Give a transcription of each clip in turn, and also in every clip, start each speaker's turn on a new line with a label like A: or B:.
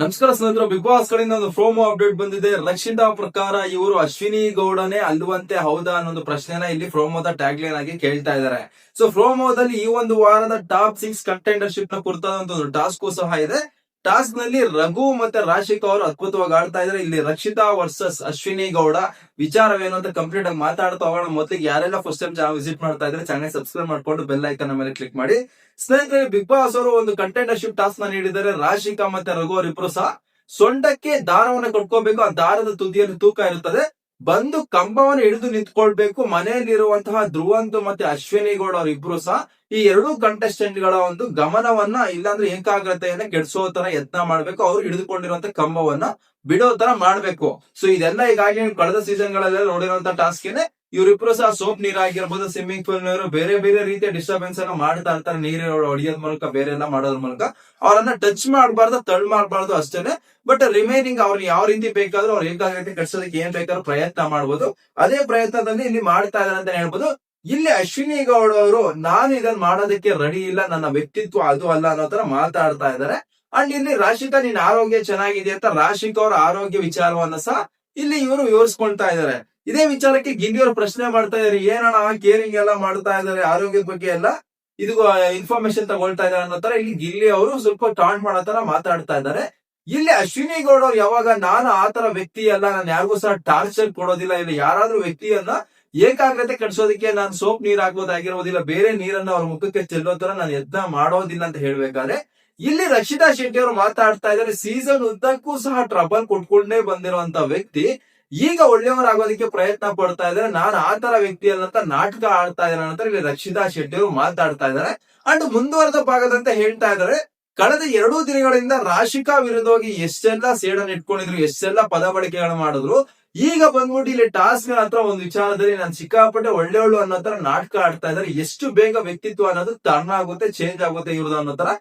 A: ನಮಸ್ಕಾರ ಸ್ನೇಹಿತರು big boss ಕಡೆಯಿಂದ ಒಂದು ಪ್ರೋಮೋ ಅಪ್ಡೇಟ್ ಬಂದಿದೆ. ರಕ್ಷಿತಾ ಪ್ರಕಾರ ಇವರು ಅಶ್ವಿನಿ ಗೌಡನೇ ಅಲ್ಲುವಂತೆ ಹೌದಾ ಅನ್ನೊಂದು ಪ್ರಶ್ನೆನ ಇಲ್ಲಿ ಪ್ರೋಮೋದ ಟ್ಯಾಗ್ ಲೈನ್ ಆಗಿ ಕೇಳ್ತಾ ಇದ್ದಾರೆ. ಸೊ ಪ್ರೋಮೋದಲ್ಲಿ ಈ ಒಂದು ವಾರದ ಟಾಪ್ ಸಿಕ್ಸ್ ಕಂಟೆಂಡರ್ಶಿಪ್ನ ಕುರಿತಾದಂತ ಒಂದು ಟಾಸ್ಕ್ ಸಹ ಇದೆ. ಟಾಸ್ಕ್ನಲ್ಲಿ ರಘು ಮತ್ತೆ ರಾಶಿಕ್ ಅವರು ಅದ್ಭುತವಾಗಿ ಆಡ್ತಾ ಇದ್ರೆ ಇಲ್ಲಿ ರಕ್ಷಿತಾ ವರ್ಸಸ್ ಅಶ್ವಿನಿ ಗೌಡ ವಿಚಾರವೇನು ಅಂತ ಕಂಪ್ಲೀಟ್ ಆಗಿ ಮಾತಾಡ್ತಾ ಹೋಗೋಣ. ಮೊದಲಿಗೆ ಯಾರೆಲ್ಲ ಫಸ್ಟ್ ಟೈಮ್ ಚಾನಲ್ ವಿಸಿಟ್ ಮಾಡ್ತಾ ಇದ್ರೆ ಚಾನಲ್ ಸಬ್ಸ್ಕ್ರೈಬ್ ಮಾಡ್ಕೊಂಡು ಬೆಲ್ ಐಕನ್ ಮೇಲೆ ಕ್ಲಿಕ್ ಮಾಡಿ. ಸ್ನೇಹಿತರೆ ಬಿಗ್ ಬಾಸ್ ಅವರು ಒಂದು ಕಂಟೆಂಟರ್ಶಿಪ್ ಟಾಸ್ಕ್ನ ನೀಡಿದ್ದಾರೆ. ರಾಶಿಕಾ ಮತ್ತೆ ರಘು ಅವರಿಬ್ರು ಸಹ ಸೊಂಟಕ್ಕೆ ದಾರವನ್ನು ಕಟ್ಕೋಬೇಕು. ಆ ದಾರದ ತುದಿಯಲ್ಲಿ ತೂಕ ಇರುತ್ತದೆ. ಬಂದು ಕಂಬವನ್ನು ಹಿಡಿದು ನಿಂತ್ಕೊಳ್ಬೇಕು, ಮನೆಯಲ್ಲಿರುವಂತಹ ಧ್ರುವಂತು ಮತ್ತೆ ಅಶ್ವಿನಿ ಗೌಡ ಅವರಿಬ್ರು ಸಹ ಈ ಎರಡು ಕಂಟೆಸ್ಟೆಂಟ್ಗಳ ಒಂದು ಗಮನವನ್ನ ಇಲ್ಲಾಂದ್ರೆ ಏಕಾಗ್ರತೆಯನ್ನ ಕೆಡಿಸೋ ತರ ಯತ್ನ ಮಾಡ್ಬೇಕು, ಅವ್ರು ಹಿಡಿದುಕೊಂಡಿರುವಂತ ಕಂಬವನ್ನ ಬಿಡೋ ತರ ಮಾಡ್ಬೇಕು. ಸೊ ಇದೆಲ್ಲ ಈಗಾಗಲೇ ಕಳೆದ ಸೀಸನ್ ಗಳಲ್ಲೆಲ್ಲ ನೋಡಿರುವಂತ ಟಾಸ್ಕ್ ಏನೆ ಇವರಿಬ್ರು ಸಹ ಸೋಪ್ ನೀರಾಗಿರ್ಬೋದು ಸ್ವಿಮ್ಮಿಂಗ್ ಪೂಲ್ ನೀರು ಬೇರೆ ಬೇರೆ ರೀತಿಯ ಡಿಸ್ಟರ್ಬೆನ್ಸ್ ಅನ್ನ ಮಾಡ್ತಾ ಇರ್ತಾರೆ ನೀರು ಹೊಡಿಯೋದ್ ಮೂಲಕ ಬೇರೆ ಎಲ್ಲ ಮಾಡೋದ್ರ ಮೂಲಕ. ಅವರನ್ನ ಟಚ್ ಮಾಡಬಾರ್ದು ತಳ್ ಮಾಡಬಾರ್ದು ಅಷ್ಟೇನೆ. ಬಟ್ ರಿಮೈನಿಂಗ್ ಅವ್ರು ಯಾವ ರೀತಿ ಬೇಕಾದ್ರೂ ಅವ್ರ ಏಕಾಗ್ರತೆ ಕಟ್ಸೋದಕ್ಕೆ ಏನ್ ಬೇಕಾದ್ರೂ ಪ್ರಯತ್ನ ಮಾಡ್ಬೋದು. ಅದೇ ಪ್ರಯತ್ನದಲ್ಲಿ ಇಲ್ಲಿ ಮಾಡ್ತಾ ಇದಾರೆ ಅಂತ ಹೇಳ್ಬೋದು. ಇಲ್ಲಿ ಅಶ್ವಿನಿ ಗೌಡ ಅವರು, ನಾನು ಇದನ್ನ ಮಾಡೋದಕ್ಕೆ ರೆಡಿ ಇಲ್ಲ, ನನ್ನ ವ್ಯಕ್ತಿತ್ವ ಅದು ಅಲ್ಲ ಅನ್ನೋ ತರ ಮಾತಾಡ್ತಾ ಇದ್ದಾರೆ ಅಂಡ್ ಇಲ್ಲಿ ರಾಶಿಕಾ ನಿನ್ ಆರೋಗ್ಯ ಚೆನ್ನಾಗಿದೆ ಅಂತ ರಾಶಿಕಾ ಅವರ ಆರೋಗ್ಯ ವಿಚಾರವನ್ನ ಸಹ ಇಲ್ಲಿ ಇವರು ವಿವರಿಸ್ಕೊಳ್ತಾ ಇದ್ದಾರೆ ಇದೇ ವಿಚಾರಕ್ಕೆ ಗಿಲ್ಲಿ ಅವರು ಪ್ರಶ್ನೆ ಮಾಡ್ತಾ ಇದಾರೆ, ಏನಣ್ಣ ಕೇರಿಂಗ್ ಎಲ್ಲ ಮಾಡ್ತಾ ಇದಾರೆ, ಆರೋಗ್ಯದ ಬಗ್ಗೆ ಎಲ್ಲ? ಇದು ಇನ್ಫಾರ್ಮೇಶನ್ ತಗೊಳ್ತಾ ಇದಾರೆ ಅನ್ನೋ ತರ ಇಲ್ಲಿ ಗಿಲ್ಲಿ ಅವರು ಸ್ವಲ್ಪ ಟಾಂಟ್ ಮಾಡೋ ತರ ಮಾತಾಡ್ತಾ ಇದ್ದಾರೆ. ಇಲ್ಲಿ ಅಶ್ವಿನಿ ಗೌಡ ಅವ್ರು ಯಾವಾಗ, ನಾನು ಆ ತರ ವ್ಯಕ್ತಿ ಅಲ್ಲ, ನಾನು ಯಾರಿಗೂ ಸಹ ಟಾರ್ಚರ್ ಕೊಡೋದಿಲ್ಲ, ಇಲ್ಲಿ ಯಾರಾದ್ರೂ ವ್ಯಕ್ತಿಯನ್ನ ಏಕಾಗ್ರತೆ ಕಟ್ಸೋದಕ್ಕೆ ನಾನು ಸೋಪ್ ನೀರ್ ಹಾಕೋದಾಗಿರೋದಿಲ್ಲ ಬೇರೆ ನೀರನ್ನ ಅವ್ರ ಮುಖಕ್ಕೆ ಚೆಲ್ಲೋ ತರ ನಾನು ಯತ್ನ ಮಾಡೋದಿಲ್ಲ ಅಂತ ಹೇಳ್ಬೇಕಾದ್ರೆ, ಇಲ್ಲಿ ರಕ್ಷಿತಾ ಶೆಟ್ಟಿ ಅವರು ಮಾತಾಡ್ತಾ ಇದ್ದಾರೆ. ಸೀಸನ್ ಉದ್ದಕ್ಕೂ ಸಹ ಟ್ರಬಲ್ ಕೊಟ್ಕೊಂಡೇ ಬಂದಿರುವಂತ ವ್ಯಕ್ತಿ. ಈಗ ಒಳ್ಳೆಯವರಾಗೋದಕ್ಕೆ ಪ್ರಯತ್ನ ಪಡ್ತಾ ಇದ್ದಾರೆ. ನಾನು ಆ ತರ ವ್ಯಕ್ತಿ ಅಲ್ಲಂತ ನಾಟಕ ಆಡ್ತಾ ಇದ್ದಾರೆ ಅಂತ ಇಲ್ಲಿ ರಕ್ಷಿತಾ ಶೆಟ್ಟಿ ಅವರು ಮಾತಾಡ್ತಾ ಇದ್ದಾರೆ. ಅಂಡ್ ಮುಂದುವರೆದ ಭಾಗದಂತ ಹೇಳ್ತಾ ಇದ್ದಾರೆ, ಕಳೆದ ಎರಡು ದಿನಗಳಿಂದ ರಾಶಿಕಾ ವಿರುದ್ಧವಾಗಿ ಎಷ್ಟೆಲ್ಲ ಸೇಡನ್ ಇಟ್ಕೊಂಡಿದ್ರು, ಎಷ್ಟೆಲ್ಲ ಪದ ಬಳಕೆಗಳು ಮಾಡಿದ್ರು, ಈಗ ಬಂದ್ಬಿಟ್ಟು ಇಲ್ಲಿ ಟಾಸ್ಕ್ ಹತ್ರ ಒಂದು ವಿಚಾರದಲ್ಲಿ ನಾನು ಸಿಕ್ಕಾಪಟ್ಟೆ ಒಳ್ಳೆಯವಳು ಅನ್ನೋ ತರ ನಾಟಕ ಆಡ್ತಾ ಇದ್ದಾರೆ. ಎಷ್ಟು ಬೇಗ ವ್ಯಕ್ತಿತ್ವ ಅನ್ನೋದು ಟರ್ನ್ ಆಗುತ್ತೆ ಚೇಂಜ್ ಆಗುತ್ತೆ ಇವ್ರದ್ದು ಅನ್ನೋ ತರ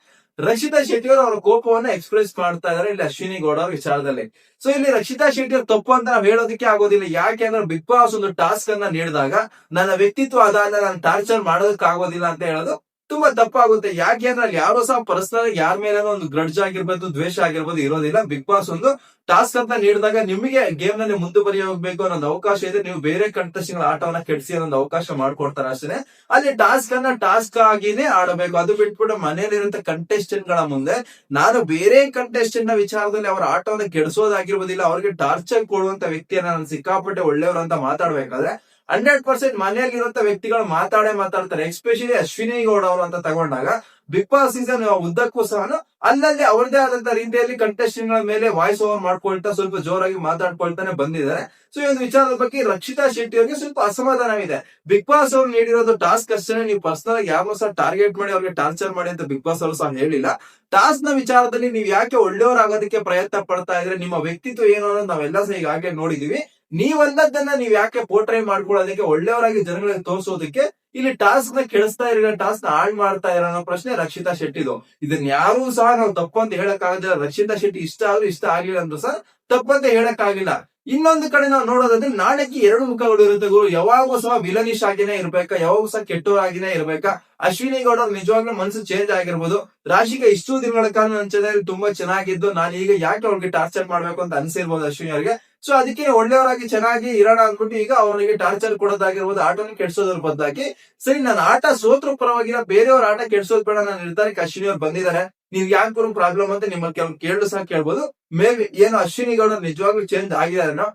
A: ರಕ್ಷಿತಾ ಶೆಟ್ಟಿ ಅವರು ಕೋಪವನ್ನ ಎಕ್ಸ್ಪ್ರೆಸ್ ಮಾಡ್ತಾ ಇದಾರೆ ಇಲ್ಲಿ ಅಶ್ವಿನಿ ಗೌಡ ಅವ್ರ ವಿಚಾರದಲ್ಲಿ. ಸೊ ಇಲ್ಲಿ ರಕ್ಷಿತಾ ಶೆಟ್ಟಿ ಅವ್ರ ತಪ್ಪು ಅಂತ ನಾವು ಹೇಳೋದಕ್ಕೆ ಆಗೋದಿಲ್ಲ. ಯಾಕೆ ಅಂದ್ರೆ ಬಿಗ್ ಬಾಸ್ ಒಂದು ಟಾಸ್ಕ್ ಅನ್ನ ನೀಡಿದಾಗ, ನನ್ನ ವ್ಯಕ್ತಿತ್ವ ಅದಾದ ನಾನು ಟಾರ್ಚರ್ ಮಾಡೋದಕ್ಕಾಗೋದಿಲ್ಲ ಅಂತ ಹೇಳೋದು ತುಂಬಾ ತಪ್ಪಾಗುತ್ತೆ ಯಾಕೆ ಅಂದ್ರೆ ಅಲ್ಲಿ ಯಾರೋ ಸಹ ಪರ್ಸನಲ್ ಯಾರ ಮೇಲೆ ಒಂದು ಗ್ರಡ್ಜ್ ಆಗಿರ್ಬೋದು, ದ್ವೇಷ ಆಗಿರ್ಬೋದು ಇರೋದಿಲ್ಲ. ಬಿಗ್ ಬಾಸ್ ಒಂದು ಟಾಸ್ಕ್ ಅಂತ ನೀಡಿದಾಗ ನಿಮಗೆ ಗೇಮ್ನಲ್ಲಿ ಮುಂದುವರಿಯ ಹೋಗ್ಬೇಕು ಅನ್ನೋ ಒಂದು ಅವಕಾಶ ಇದೆ. ನೀವು ಬೇರೆ ಕಂಟೆಸ್ಟಿಂಗ್ ಆಟವನ್ನ ಕೆಡಿಸಿ ಅನ್ನೋ ಅವಕಾಶ ಮಾಡ್ಕೊಡ್ತಾರೆ ಅಷ್ಟೇ ಅಲ್ಲಿ ಟಾಸ್ಕ್ ಅನ್ನ ಟಾಸ್ಕ್ ಆಗಿನೇ ಆಡಬೇಕು. ಅದು ಬಿಟ್ಬಿಟ್ಟು ಮನೆಯಲ್ಲಿರುವಂತ ಕಂಟೆಸ್ಟೆಂಟ್ಗಳ ಮುಂದೆ ನಾನು ಬೇರೆ ಕಂಟೆಸ್ಟೆಂಟ್ನ ವಿಚಾರದಲ್ಲಿ ಅವರ ಆಟವನ್ನ ಕೆಡಿಸೋದಾಗಿರ್ಬೋದಿಲ್ಲ. ಅವ್ರಿಗೆ ಟಾರ್ಚರ್ ಕೊಡುವಂತ ವ್ಯಕ್ತಿಯನ್ನ ನಾನು ಸಿಕ್ಕಾಪಟ್ಟೆ ಒಳ್ಳೆಯವರು ಅಂತ ಮಾತಾಡ್ಬೇಕಾದ್ರೆ ಹಂಡ್ರೆಡ್ ಪರ್ಸೆಂಟ್ ಮನೆಯಲ್ಲಿರುವಂತ ವ್ಯಕ್ತಿಗಳು ಮಾತಾಡೇ ಮಾತಾಡ್ತಾರೆ. ಎಸ್ಪೆಷಲಿ ಅಶ್ವಿನಿ ಗೌಡ ಅವರು ಅಂತ ತಗೊಂಡಾಗ ಬಿಗ್ ಬಾಸ್ ಸೀಸನ್ ಉದ್ದಕ್ಕೂ ಸಹ ಅಲ್ಲಲ್ಲಿ ಅವರದೇ ಆದಂತ ರೀತಿಯಲ್ಲಿ ಕಂಟೆಸ್ಟೆಂಟ್ ಮೇಲೆ ವಾಯ್ಸ್ ಓವರ್ ಮಾಡ್ಕೊಳ್ತಾ ಸ್ವಲ್ಪ ಜೋರಾಗಿ ಮಾತಾಡ್ಕೊಳ್ತಾನೆ ಬಂದಿದ್ದಾರೆ. ಸೊ ಈ ಒಂದು ವಿಚಾರದ ಬಗ್ಗೆ ರಕ್ಷಿತಾ ಶೆಟ್ಟಿ ಅವರಿಗೆ ಸ್ವಲ್ಪ ಅಸಮಾಧಾನವಿದೆ. ಬಿಗ್ ಬಾಸ್ ಅವ್ರು ನೀಡಿರೋದು ಟಾಸ್ಕ್ ಅಷ್ಟೇ ನೀವು ಪರ್ಸನಲ್ ಆಗಿ ಯಾವ ಸಹ ಟಾರ್ಗೆಟ್ ಮಾಡಿ ಅವ್ರಿಗೆ ಟಾರ್ಚರ್ ಮಾಡಿ ಅಂತ ಬಿಗ್ ಬಾಸ್ ಅವರು ಸಹ ಹೇಳಿಲ್ಲ. ಟಾಸ್ಕ್ನ ವಿಚಾರದಲ್ಲಿ ನೀವು ಯಾಕೆ ಒಳ್ಳೆಯವರಾಗೋದಕ್ಕೆ ಪ್ರಯತ್ನ ಪಡ್ತಾ ಇದ್ರೆ, ನಿಮ್ಮ ವ್ಯಕ್ತಿತ್ವ ಏನು ಅನ್ನೋದು ನಾವೆಲ್ಲ ಸಹ ಈಗಾಗಲೇ ನೋಡಿದೀವಿ. ನೀವಲ್ಲದನ್ನ ನೀವ್ ಯಾಕೆ ಪೋರ್ಟ್ರೈ ಮಾಡ್ಕೊಳ್ಳೋದಕ್ಕೆ ಒಳ್ಳೆಯವರಾಗಿ ಜನಗಳಿಗೆ ತೋರಿಸೋದಕ್ಕೆ ಇಲ್ಲಿ ಟಾಸ್ಕ್ನ ಕೆಡಿಸ್ತಾ ಇರೋ ಟಾಸ್ಕ್ನ ಹಾಳ್ ಮಾಡ್ತಾ ಇರೋ ಅನ್ನೋ ಪ್ರಶ್ನೆ ರಕ್ಷಿತಾ ಶೆಟ್ಟಿದು ಇದನ್ನ ಯಾರು ಸಹ ನಾವು ತಪ್ಪು ಅಂತ ಹೇಳಕ್ ಆಗದಿಲ್ಲ. ರಕ್ಷಿತಾ ಶೆಟ್ಟಿ ಇಷ್ಟ ಆದ್ರೂ ಇಷ್ಟ ಆಗಿಲ್ಲ ಅಂದ್ರೂ ಸಹ ತಪ್ಪಂತ ಹೇಳಕ್ ಆಗಿಲ್ಲ. ಇನ್ನೊಂದು ಕಡೆ ನಾವು ನೋಡೋದಾದ್ರೆ ನಾಳೆಗೆ ಎರಡು ಮುಖಗಳು ಇರುತ್ತೆ ಗುರು. ಯಾವಾಗೂ ಸಹ ವಿಲನಿಶ್ ಆಗಿನೇ ಇರ್ಬೇಕಾ? ಯಾವಾಗೂ ಸಹ ಕೆಟ್ಟವರಾಗಿನೇ ಇರ್ಬೇಕಾ? ಅಶ್ವಿನಿ ಗೌಡ ನಿಜವಾಗ್ಲೂ ಮನಸ್ಸು ಚೇಂಜ್ ಆಗಿರ್ಬೋದು. ರಾಶಿಗೆ ಇಷ್ಟು ದಿನಗಳ ಕಾಲ ನನ್ನ ಚೆನ್ನಾಗಿ ತುಂಬಾ ಚೆನ್ನಾಗಿದ್ದು. ನಾನು ಈಗ ಯಾಕೆ ಅವ್ರಿಗೆ ಟಾರ್ಚರ್ ಮಾಡ್ಬೇಕು ಅಂತ ಅನ್ಸಿರ್ಬೋದು ಅಶ್ವಿನಿ ಅವ್ರಿಗೆ. ಸೊ ಅದಕ್ಕೆ ಒಳ್ಳೆಯವರಾಗಿ ಚೆನ್ನಾಗಿ ಇರೋಣ ಅಂದ್ಬಿಟ್ಟು ಈಗ ಅವರಿಗೆ ಟಾರ್ಚರ್ ಕೊಡೋದಾಗಿರ್ಬೋದು ಆಟನ ಕೆಡ್ಸೋದ್ರ ಬದ್ದಾಗಿ ಸರಿ ನನ್ನ ಆಟ ಸೋತ್ರ ಪರವಾಗಿಲ್ಲ, ಬೇರೆಯವ್ರ ಆಟ ಕೆಡ್ಸೋದ್ ಬೇಡ ನನ್ನ ನಿರ್ಧಾರಕ್ಕೆ ಅಶ್ವಿನಿ ಅವ್ರು ಬಂದಿದ್ದಾರೆ. ನೀವ್ ಯಾಕೆ ಪ್ರಾಬ್ಲಮ್ ಅಂತ ನಿಮ್ಮಲ್ಲಿ ಕೆಲವು ಕೇಳು ಸಹ ಕೇಳ್ಬೋದು. ಮೇ ಬಿ ಏನು ಅಶ್ವಿನಿಗಳು ನಿಜವಾಗ್ಲು ನಿಜವಾಗ್ಲೂ ಚೇಂಜ್ ಆಗಿದಾರೇನೋ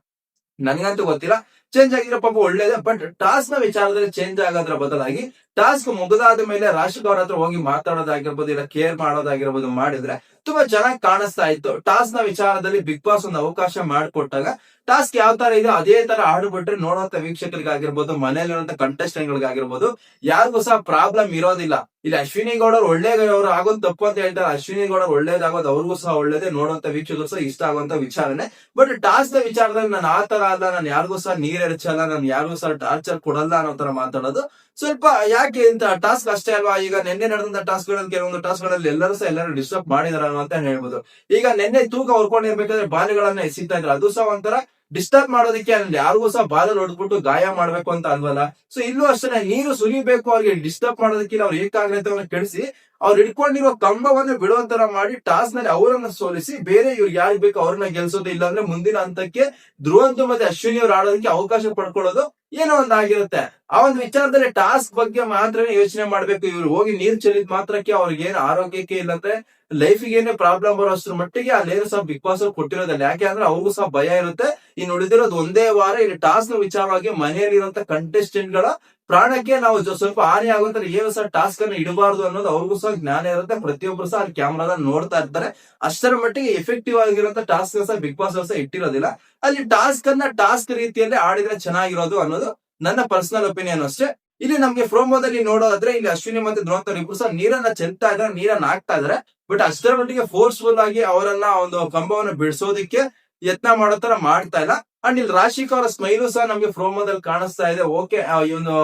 A: ನನ್ಗಂತೂ ಗೊತ್ತಿಲ್ಲ. ಚೇಂಜ್ ಆಗಿರೋ ಪಾಪ ಒಳ್ಳೇದೇ ಬಟ್ ಟಾಸ್ಕ್ನ ವಿಚಾರದಲ್ಲಿ ಚೇಂಜ್ ಆಗೋದ್ರ ಬದಲಾಗಿ ಟಾಸ್ಕ್ ಮುಗಿದಾದ ಮೇಲೆ ರಾಶಿಕ್ ಅವ್ರ ಹತ್ರ ಹೋಗಿ ಮಾತಾಡೋದಾಗಿರ್ಬೋದು, ಇಲ್ಲ ಕೇರ್ ಮಾಡೋದಾಗಿರ್ಬೋದು ಮಾಡಿದ್ರೆ ತುಂಬಾ ಚೆನ್ನಾಗಿ ಕಾಣಿಸ್ತಾ ಇತ್ತು. ಟಾಸ್ನ ವಿಚಾರದಲ್ಲಿ ಬಿಗ್ ಬಾಸ್ ಒಂದು ಅವಕಾಶ ಮಾಡಿಕೊಟ್ಟಾಗ ಟಾಸ್ಕ್ ಯಾವ ತರ ಇದೆ ಅದೇ ತರ ಆಡ್ಬಿಟ್ರೆ ನೋಡುವಂತ ವೀಕ್ಷಕರಿಗಾಗಿರ್ಬೋದು ಮನೆಯಲ್ಲಿರುವಂತ ಕಂಟೆಸ್ಟೆಂಟ್ ಗಳಿಗಾಗಿರ್ಬೋದು ಯಾರಿಗೂ ಸಹ ಪ್ರಾಬ್ಲಮ್ ಇರೋದಿಲ್ಲ. ಇಲ್ಲಿ ಅಶ್ವಿನಿ ಗೌಡ ಅವ್ರು ಒಳ್ಳೆಯವರು ಆಗೋದು ತಪ್ಪು ಅಂತ ಹೇಳ್ತಾರೆ. ಅಶ್ವಿನಿ ಗೌಡ ಅವ್ರು ಒಳ್ಳೇದಾಗೋದು ಅವ್ರಿಗೂ ಸಹ ಒಳ್ಳೇದೇ. ನೋಡುವಂತ ವೀಕ್ಷಕರು ಸಹ ಇಷ್ಟ ಆಗುವಂತ ವಿಚಾರನೆ. ಬಟ್ ಟಾಸ್ಕ್ನ ವಿಚಾರದಲ್ಲಿ ನಾನು ಆ ತರ ಅಲ್ಲ. ನಾನು ಯಾರಿಗೂ ಸಹ ನೀರ್ ಎರಚಲ್ಲ. ನಾನು ಯಾರಿಗೂ ಸಹ ಟಾರ್ಚರ್ ಕೊಡಲ್ಲ ಅನ್ನೋ ತರ ಮಾತಾಡೋದು. ಸ್ವಲ್ಪ ಯಾಕೆ ಇಂತ ಟಾಸ್ಕ್ ಅಷ್ಟೇ ಅಲ್ವಾ? ಈಗ ನಿನ್ನೆ ನಡೆದಂತ ಟಾಸ್ಕ್ಗಳಲ್ಲಿ, ಕೆಲವೊಂದು ಟಾಸ್ಕ್ಗಳಲ್ಲಿ ಎಲ್ಲರೂ ಸಹ ಎಲ್ಲರೂ ಡಿಸ್ಟರ್ಬ್ ಮಾಡಿದಾರ ಅಂತ ಹೇಳ್ಬೋದು. ಈಗ ನಿನ್ನೆ ತೂಕ ಹೊರ್ಕೊಂಡಿರ್ಬೇಕಾದ್ರೆ ಬಾಲಿಗಳನ್ನ ಎಸಿತಾ ಇದ್ರು ಅದು ಸಹ ಒಂಥರ ಡಿಸ್ಟರ್ಬ್ ಮಾಡೋದಕ್ಕೆ ಅಂದ್ರೆ ಯಾರಿಗೂ ಸಹ ಬಾಲಲ್ಲಿ ಹೊಡೆದ್ಬಿಟ್ಟು ಗಾಯ ಮಾಡ್ಬೇಕು ಅಂತ ಅನ್ವಲ್ಲ ಸೊ ಇಲ್ಲೂ ಅಷ್ಟೇ ನೀರು ಸುರಿಬೇಕು ಅವ್ರಿಗೆ ಡಿಸ್ಟರ್ಬ್ ಮಾಡೋದಕ್ಕಿಲ್ಲ, ಅವ್ರ ಏಕಾಗ್ರತೆಯನ್ನು ಕೆಡಿಸಿ, ಅವ್ರು ಹಿಡ್ಕೊಂಡಿರೋ ಕಂಬವನ್ನು ಬಿಡೋ ತರ ಮಾಡಿ ಟಾಸ್ನಲ್ಲಿ ಅವರನ್ನ ಸೋಲಿಸಿ, ಬೇರೆ ಇವ್ರು ಯಾರು ಬೇಕು ಅವ್ರನ್ನ ಗೆಲ್ಸೋದು ಇಲ್ಲ ಅಂದ್ರೆ ಮುಂದಿನ ಹಂತಕ್ಕೆ ಧ್ರುವಂತು ಮತ್ತೆ ಅಶ್ವಿನಿ ಅವ್ರು ಆಡೋದಕ್ಕೆ ಅವಕಾಶ ಪಡ್ಕೊಳ್ಳೋದು ಏನೋ ಒಂದ್ ಆಗಿರುತ್ತೆ. ಆ ಒಂದು ವಿಚಾರದಲ್ಲಿ ಟಾಸ್ಕ್ ಬಗ್ಗೆ ಮಾತ್ರ ಯೋಚನೆ ಮಾಡ್ಬೇಕು. ಇವ್ರು ಹೋಗಿ ನೀರ್ ಚೆಲ್ಲಿದ್ ಮಾತ್ರಕ್ಕೆ ಅವ್ರಿಗೆ ಏನ್ ಆರೋಗ್ಯಕ್ಕೆ ಇಲ್ಲಂದ್ರೆ ಲೈಫಿಗೆ ಏನೇ ಪ್ರಾಬ್ಲಮ್ ಬರೋಷ್ಟ್ರ ಮಟ್ಟಿಗೆ ಅಲ್ಲೇನು ಸಹ ಬಿಗ್ ಬಾಸ್ ಅವ್ರು ಕೊಟ್ಟಿರೋದಿಲ್ಲ. ಯಾಕೆ ಅಂದ್ರೆ ಅವ್ರಿಗೂ ಸಹ ಭಯ ಇರುತ್ತೆ. ಇನ್ನು ಉಳಿದಿರೋದು ಒಂದೇ ವಾರ ಇಲ್ಲಿ ಟಾಸ್ಕ್ನ ವಿಚಾರವಾಗಿ ಮನೆಯಲ್ಲಿರುವಂತ ಕಂಟೆಸ್ಟೆಂಟ್ಗಳ ಪ್ರಾಣಕ್ಕೆ ನಾವು ಸ್ವಲ್ಪ ಹಾನಿ ಆಗುವಂತ ಏನು ಸಹ ಟಾಸ್ಕ್ ಅನ್ನು ಇಡಬಾರ್ದು ಅನ್ನೋದು ಅವ್ರಿಗೂ ಸಹ ಜ್ಞಾನ ಇರುತ್ತೆ. ಪ್ರತಿಯೊಬ್ರು ಸಹ ಅಲ್ಲಿ ಕ್ಯಾಮ್ರಾದ ನೋಡ್ತಾ ಇರ್ತಾರೆ. ಅಷ್ಟರ ಮಟ್ಟಿಗೆ ಎಫೆಕ್ಟಿವ್ ಆಗಿರುವಂತ ಟಾಸ್ಕ್ ಸಹ ಬಿಗ್ ಬಾಸ್ ಸಹ ಇಟ್ಟಿರೋದಿಲ್ಲ. ಅಲ್ಲಿ ಟಾಸ್ಕ್ ಅನ್ನ ಟಾಸ್ಕ್ ರೀತಿಯಲ್ಲಿ ಆಡಿದ್ರೆ ಚೆನ್ನಾಗಿರೋದು ಅನ್ನೋದು ನನ್ನ ಪರ್ಸನಲ್ ಒಪಿನಿಯನ್ ಅಷ್ಟೇ. ಇಲ್ಲಿ ನಮ್ಗೆ ಪ್ರೋಮೋದಲ್ಲಿ ನೋಡೋದಾದ್ರೆ ಇಲ್ಲಿ ಅಶ್ವಿನಿ ಮತ್ತೆ ದ್ರೋಣ ಇಬ್ರು ಸಹ ನೀರನ್ನ ಚೆಲ್ತಾ ಇದ್ರೆ ನೀರನ್ನ ಹಾಕ್ತಾ ಇದಾರೆ ಬಟ್ ಅಷ್ಟರ ಮಟ್ಟಿಗೆ ಫೋರ್ಸ್ಫುಲ್ ಆಗಿ ಅವರನ್ನ ಒಂದು ಕಂಬವನ್ನು ಬಿಡಿಸೋದಕ್ಕೆ ಯತ್ನ ಮಾಡೋ ತರ ಮಾಡ್ತಾ ಇಲ್ಲ. ಅಂಡ್ ಇಲ್ಲಿ ರಾಶಿಕ್ ಅವರ ಸ್ಮೈಲು ಸಹ ನಮ್ಗೆ ಪ್ರೋಮೋದಲ್ಲಿ ಕಾಣಿಸ್ತಾ ಇದೆ. ಓಕೆ ಇವನು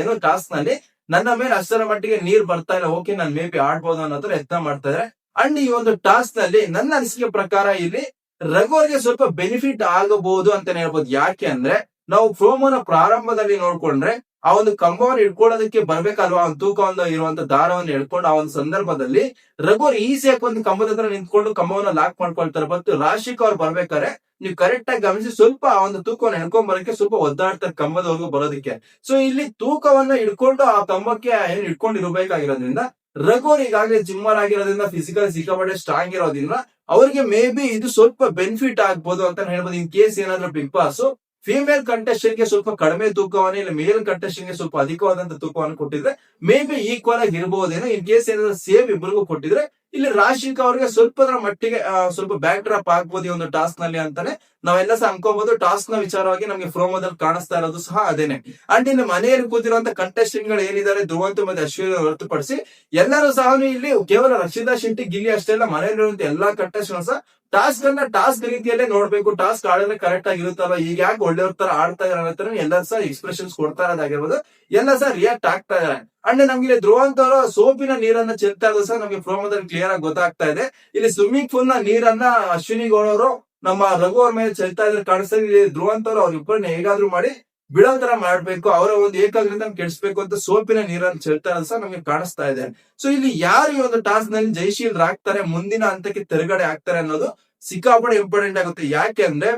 A: ಏನು ಟಾಸ್ಕ್ನಲ್ಲಿ ನನ್ನ ಮೇಲೆ ಅಷ್ಟರ ಮಟ್ಟಿಗೆ ನೀರ್ ಬರ್ತಾ ಇಲ್ಲ. ಓಕೆ ನಾನು ಮೇ ಬಿ ಆಡ್ಬೋದು ಅನ್ನೋ ತರ ಯತ್ನ ಮಾಡ್ತಾ ಇದ್ರೆ. ಅಂಡ್ ಈ ಒಂದು ಟಾಸ್ಕ್ನಲ್ಲಿ ನನ್ನ ಅನಿಸಿಕೆ ಪ್ರಕಾರ ಇಲ್ಲಿ ರಘು ಅವರಿಗೆ ಸ್ವಲ್ಪ ಬೆನಿಫಿಟ್ ಆಗಬಹುದು ಅಂತಾನೆ ಹೇಳ್ಬೋದು. ಯಾಕೆ ಅಂದ್ರೆ ನಾವು ಪ್ರೋಮೋನ ಪ್ರಾರಂಭದಲ್ಲಿ ನೋಡ್ಕೊಂಡ್ರೆ ಆ ಒಂದು ಕಂಬವನ್ನು ಹಿಡ್ಕೊಳ್ಳೋದಕ್ಕೆ ಬರ್ಬೇಕಲ್ವಾ? ಒಂದು ತೂಕ ಒಂದು ಇರುವಂತ ದಾರವನ್ನು ಹಿಡ್ಕೊಂಡು ಆ ಒಂದು ಸಂದರ್ಭದಲ್ಲಿ ರಘು ಅವ್ರು ಈಸಿಯಾಗಿ ಒಂದು ಕಂಬದ ಹತ್ರ ನಿಂತ್ಕೊಂಡು ಕಂಬವನ್ನ ಲಾಕ್ ಮಾಡ್ಕೊಳ್ತಾರೆ. ಮತ್ತು ರಾಶಿಕ್ ಅವ್ರು ಬರ್ಬೇಕಾರೆ ನೀವು ಕರೆಕ್ಟ್ ಆಗಿ ಗಮನಿಸಿ ಸ್ವಲ್ಪ ಆ ಒಂದು ತೂಕವನ್ನು ಹಿಡ್ಕೊಂಡ್ ಬರೋಕೆ ಸ್ವಲ್ಪ ಒದ್ದಾಡ್ತಾರೆ ಕಂಬದವರೆಗೂ ಬರೋದಕ್ಕೆ. ಸೊ ಇಲ್ಲಿ ತೂಕವನ್ನ ಹಿಡ್ಕೊಂಡು ಆ ಕಂಬಕ್ಕೆ ಏನ್ ಹಿಡ್ಕೊಂಡು ಇರಬೇಕಾಗಿರೋದ್ರಿಂದ ರಘು ಅವ್ರು ಈಗಾಗಲೇ ಜಿಮ್ಮರ್ ಆಗಿರೋದ್ರಿಂದ ಫಿಸಿಕಲ್ ಸಿಕ್ಕಾಪಟ್ಟೆ ಸ್ಟ್ರಾಂಗ್ ಇರೋದ್ರಿಂದ ಅವ್ರಿಗೆ ಮೇ ಬಿ ಇದು ಸ್ವಲ್ಪ ಬೆನಿಫಿಟ್ ಆಗ್ಬೋದು ಅಂತ ಹೇಳ್ಬೋದು. ಇನ್ ಕೇಸ್ ಏನಾದ್ರೂ ಬಿಗ್ ಬಾಸ್ ಫಿಮೇಲ್ ಕಂಟೆಸ್ಟೆಂಟ್ಗೆ ಸ್ವಲ್ಪ ಕಡಿಮೆ ತೂಕವನ್ನು ಇಲ್ಲ ಮೇಲ್ ಕಂಟೆಸ್ಟೆಂಟ್ಗೆ ಸ್ವಲ್ಪ ಅಧಿಕವಾದಂತ ತೂಕವನ್ನು ಕೊಟ್ಟಿದ್ರೆ ಮೇ ಬಿ ಈಕ್ವಲ್ ಆಗಿ ಇರಬಹುದೇನೋ ಇನ್ ಕೇಸ್ ಏನಾದ್ರು ಸೇಮ್ ಇಬ್ಬರಿಗೂ ಕೊಟ್ಟಿದ್ರೆ ಇಲ್ಲಿ ರಾಶಿಕ್ ಅವ್ರಿಗೆ ಸ್ವಲ್ಪದರ ಮಟ್ಟಿಗೆ ಸ್ವಲ್ಪ ಬ್ಯಾಕ್ ಡ್ರಾಪ್ ಆಗ್ಬೋದು ಈ ಒಂದು ಟಾಸ್ಕ್ನಲ್ಲಿ ಅಂತಾನೆ ನಾವೆಲ್ಲ ಸಹ ಅನ್ಕೋಬಹುದು. ಟಾಸ್ಕ್ನ ವಿಚಾರವಾಗಿ ನಮಗೆ ಪ್ರೋಮೋದಲ್ಲಿ ಕಾಣಿಸ್ತಾ ಇರೋದು ಸಹ ಅದೇನೆ. ಅಂಡ್ ಇನ್ನು ಮನೆಯಲ್ಲಿ ಕೂತಿರುವಂತ ಕಂಟೆಸ್ಟೆಂಟ್ಗಳು ಏನಿದ್ದಾರೆ, ಧ್ರುವಂತು ಮತ್ತೆ ಅಶ್ವಿನಿ ಹೊರತುಪಡಿಸಿ ಎಲ್ಲರೂ ಸಹ ಇಲ್ಲಿ ಕೇವಲ ರಕ್ಷಿತಾ ಶೆಟ್ಟಿ, ಗಿಲ್ಲಿ ಅಷ್ಟೇ ಅಲ್ಲ, ಮನೆಯಲ್ಲಿರುವಂತ ಎಲ್ಲಾ ಕಂಟೆಸ್ಟೆಂಟ್ ಸಹ ಟಾಸ್ಕ್ ಅನ್ನ ಟಾಸ್ಕ್ ರೀತಿಯಲ್ಲೇ ನೋಡ್ಬೇಕು. ಟಾಸ್ಕ್ ಆಡಿದ್ರೆ ಕರೆಕ್ಟ್ ಆಗಿರುತ್ತಲ್ಲ ಈಗ ಯಾಕೆ ಒಳ್ಳೆಯವ್ರ ತರ ಆಡ್ತಾ ಇರೋತ್ತರ ಎಲ್ಲ ಸಹ ಎಕ್ಸ್ಪ್ರೆಷನ್ಸ್ ಕೊಡ್ತಾ ಇರೋದಾಗಿರ್ಬೋದು ಎಲ್ಲ ಸಹ ರಿಯಾಕ್ಟ್ ಆಗ್ತಾ ಇದಾರೆ. ಅಂಡ್ ನಮ್ಗೆ ಇಲ್ಲಿ ಧ್ರುವ ಅಂತ ಸೋಪಿನ ನೀರನ್ನ ಚೆಲ್ತಾ ಇರೋದು ಸಹ ನಮಗೆ ಪ್ರೋಮದಲ್ಲಿ ಕ್ಲಿಯರ್ ಆಗಿ ಗೊತ್ತಾಗ್ತಾ ಇದೆ. ಇಲ್ಲಿ ಸ್ವಿಮ್ಮಿಂಗ್ ಪೂಲ್ನ ನೀರನ್ನ ಅಶ್ವಿನಿ ಗೌಡ ಅವರು ನಮ್ಮ ರಘು ಅವ್ರ ಮೇಲೆ ಚೆಲ್ತಾ ಇದ್ರೆ ಕಾಣಿಸ್ತಾ. ಇಲ್ಲಿ ಧ್ರುವಂತವ್ರು ಅವರು ಅವ್ರಿಬ್ಬರನ್ನ ಹೇಗಾದ್ರೂ ಮಾಡಿ ಬಿಡೋ ತರ ಮಾಡ್ಬೇಕು, ಅವರ ಒಂದು ಏಕಾಗ್ರತೆ ಕೆಡಿಸ್ಬೇಕು ಅಂತ ಸೋಪಿನ ನೀರನ್ನು ಚೆಲ್ತಾ ಸಹ ನಮಗೆ ಕಾಣಿಸ್ತಾ ಇದೆ. ಸೊ ಇಲ್ಲಿ ಯಾರು ಈ ಒಂದು ಟಾಸ್ಕ್ನಲ್ಲಿ ಜಯಶೀಲರಾಗ್ತಾರೆ ಮುಂದಿನ ಹಂತಕ್ಕೆ ತಿರುಗಡೆ ಆಗ್ತಾರೆ ಅನ್ನೋದು ಸಿಕ್ಕಾಪಡೆ ಇಂಪಾರ್ಟೆಂಟ್ ಆಗುತ್ತೆ. ಯಾಕೆ ಅಂದ್ರೆ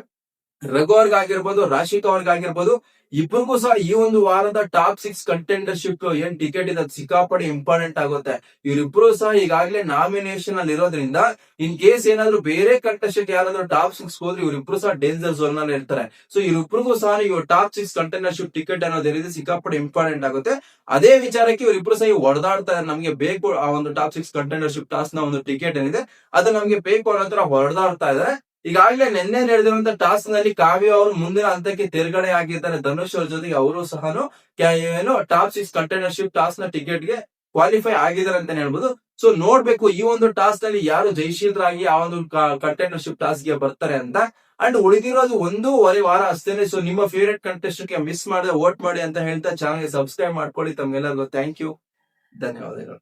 A: ರಘು ಅವ್ರಿಗಾಗಿರ್ಬೋದು, ರಾಶಿಕ್ ಅವ್ರಿಗಾಗಿರ್ಬೋದು ಇಬ್ಬರಿಗೂ ಸಹ ಈ ಒಂದು ವಾರದ ಟಾಪ್ ಸಿಕ್ಸ್ ಕಂಟೆಂಡರ್ಶಿಪ್ ಏನ್ ಟಿಕೆಟ್ ಇದೆ, ಅದು ಸಿಕ್ಕಾಪಡೆ ಇಂಪಾರ್ಟೆಂಟ್ ಆಗುತ್ತೆ. ಇವರಿಬ್ರು ಸಹ ಈಗಾಗಲೇ ನಾಮಿನೇಷನ್ ಅಲ್ಲಿ ಇರೋದ್ರಿಂದ ಇನ್ ಕೇಸ್ ಏನಾದ್ರು ಬೇರೆ ಕಂಟೆಸ್ಟೆಂಟ್ ಯಾರಾದ್ರೂ ಟಾಪ್ ಸಿಕ್ಸ್ ಹೋದ್ರೆ ಇವರಿಬ್ರು ಸಹ ಡೇಂಜರ್ ಝೋನ್ನಲ್ಲಿ ಇರ್ತಾರೆ. ಸೊ ಇವರಿಬ್ರಿಗೂ ಸಹ ಇವ್ರು ಟಾಪ್ ಸಿಕ್ಸ್ ಕಂಟೆಂಡರ್ಶಿಪ್ ಟಿಕೆಟ್ ಅನ್ನೋದೇನಿದೆ ಸಿಕ್ಕಾಪಡೆ ಇಂಪಾರ್ಟೆಂಟ್ ಆಗುತ್ತೆ. ಅದೇ ವಿಚಾರಕ್ಕೆ ಇವರಿಬ್ರು ಸಹ ಹೊಡೆದಾಡ್ತಾರೆ ನಮಗೆ ಬೇಕು ಆ ಒಂದು ಟಾಪ್ ಸಿಕ್ಸ್ ಕಂಟೆಂಡರ್ಶಿಪ್ ಟಾಸ್ಕ್ನ ಒಂದು ಟಿಕೆಟ್ ಏನಿದೆ, ಅದು ನಮಗೆ ಬೇಕು ಅನ್ನೋ ತರ ಹೊಡೆದಾಡ್ತಾ ಇದಾರೆ ಈಗಾಗಲೇ ನಿನ್ನೆ ನಡೆದಿರುವಂತ ಟಾಸ್ಕ್ನಲ್ಲಿ ಕಾವ್ಯ ಅವರು ಮುಂದಿನ ಹಂತಕ್ಕೆ ತಿರುಗಡೆ ಆಗಿದ್ದಾರೆ. ಧನುಷ್ ಅವ್ರ ಜೊತೆಗೆ ಅವರು ಸಹ ಏನು ಟಾಪ್ ಸಿಕ್ಸ್ ಕಂಟೈನರ್ಶಿಪ್ ಟಾಸ್ಕ್ನ ಟಿಕೆಟ್ಗೆ ಕ್ವಾಲಿಫೈ ಆಗಿದ್ದಾರೆ ಅಂತ ಹೇಳ್ಬೋದು. ಸೊ ನೋಡ್ಬೇಕು ಈ ಒಂದು ಟಾಸ್ಕ್ನಲ್ಲಿ ಯಾರು ಜಯಶೀಲರಾಗಿ ಆ ಒಂದು ಕಂಟೈನರ್ಶಿಪ್ ಟಾಸ್ಕ್ಗೆ ಬರ್ತಾರೆ ಅಂತ. ಅಂಡ್ ಉಳಿದಿರೋದು ಒಂದೂವರೆ ವಾರ ಅಷ್ಟೇನೆ. ಸೊ ನಿಮ್ಮ ಫೇವರೇಟ್ ಕಂಟೆಸ್ಟ್ಗೆ ಮಿಸ್ ಮಾಡದೆ ವೋಟ್ ಮಾಡಿ ಅಂತ ಹೇಳ್ತಾ ಚಾನಲ್ ಸಬ್ಸ್ಕ್ರೈಬ್ ಮಾಡ್ಕೊಳ್ಳಿ. ತಮ್ಗೆಲ್ಲರಿಗೂ ಥ್ಯಾಂಕ್ ಯು ಧನ್ಯವಾದಗಳು.